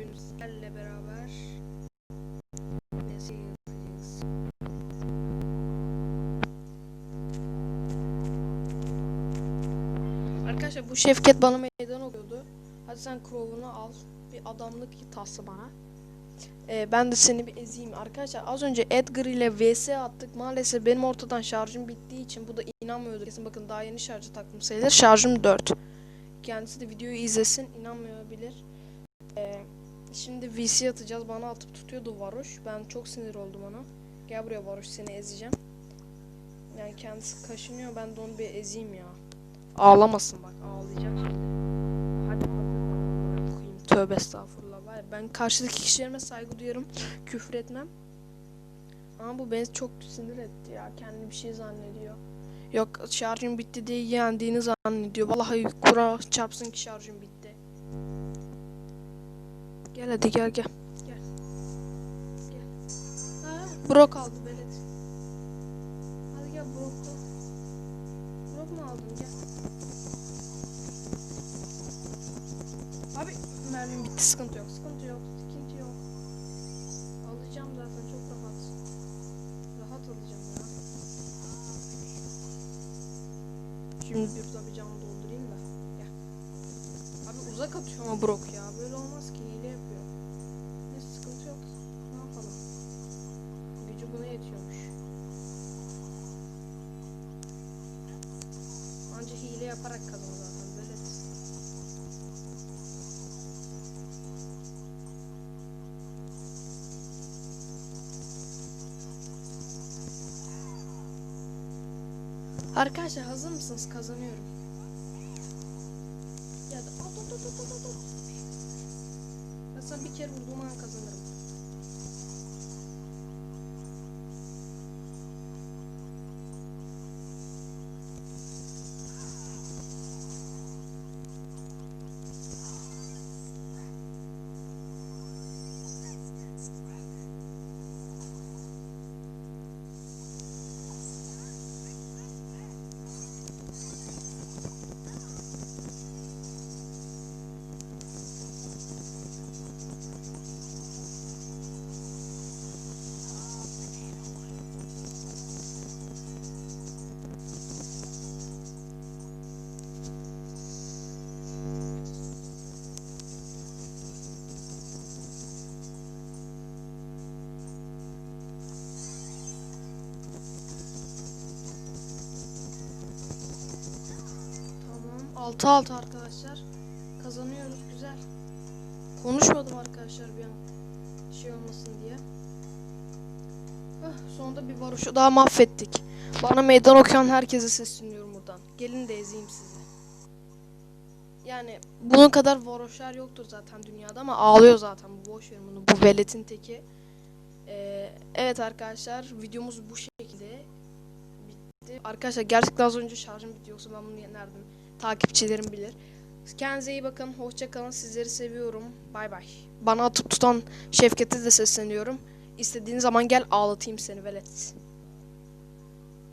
bugün sizlerle beraber yapacağız. Arkadaşlar bu Şevket bana meydan okuyordu. Hadi sen Crow'unu al. Bir adamlık tası bana. Ee, ben de seni bir ezeyim. Arkadaşlar az önce Edgar ile vs attık. Maalesef benim ortadan şarjım bittiği için bu da inanmıyordu. Kesin bakın daha yeni şarjı taktım sayılır. Şarjım 4. Kendisi de videoyu izlesin. inanmayabilir. Ee, şimdi VC atacağız. Bana atıp tutuyordu Varoş. Ben çok sinir oldum ona. Gel buraya Varoş seni ezeceğim. Yani kendisi kaşınıyor. Ben de onu bir ezeyim ya. Ağlamasın bak. Ağlayacak şimdi. Hadi koyayım. Tövbe estağfurullah. Var Ben karşıdaki kişilerime saygı duyarım. Küfür etmem. Ama bu beni çok sinir etti ya. Kendini bir şey zannediyor. Yok şarjım bitti diye yendiğini zannediyor. Vallahi kura çarpsın ki şarjım bitti. Gel hadi gel gel. Gel. Gel. Ha, Brok aldı belet. Hadi gel Brok. Brok mu aldın gel. Abi mermim bitti sıkıntı yok sıkıntı yok sıkıntı yok. Alacağım zaten çok rahat. Rahat alacağım ya. Şimdi bir tabi canı doldurayım da. Gel. Abi uzak atıyor ama Brok ya. Böyle olmaz ki hile yapıyor. Neyse sıkıntı yok. Ne yapalım? Gücü buna yetiyormuş. Anca hile yaparak kazanır zaten. Böyle. Arkadaşlar hazır mısınız? Kazanıyorum. Ya da at at at at. Ben sana bir kere vurduğum an kazanırım. Tamam. 6-6 arkadaşlar. Kazanıyoruz. Güzel. Konuşmadım arkadaşlar bir an. Şey olmasın diye. Hah, sonunda bir varuşu daha mahvettik. Bana meydan okuyan herkese sesleniyorum buradan. Gelin de ezeyim sizi. Yani bunun kadar varoşlar yoktur zaten dünyada ama ağlıyor zaten. Bu boş verin bunu. Bu veletin teki. Ee, evet arkadaşlar videomuz bu şekilde bitti. Arkadaşlar gerçekten az önce şarjım bitti yoksa ben bunu yenerdim. Takipçilerim bilir. Kendinize iyi bakın. Hoşça kalın. Sizleri seviyorum. Bay bay. Bana atıp tutan Şevket'e de sesleniyorum. İstediğin zaman gel ağlatayım seni velet.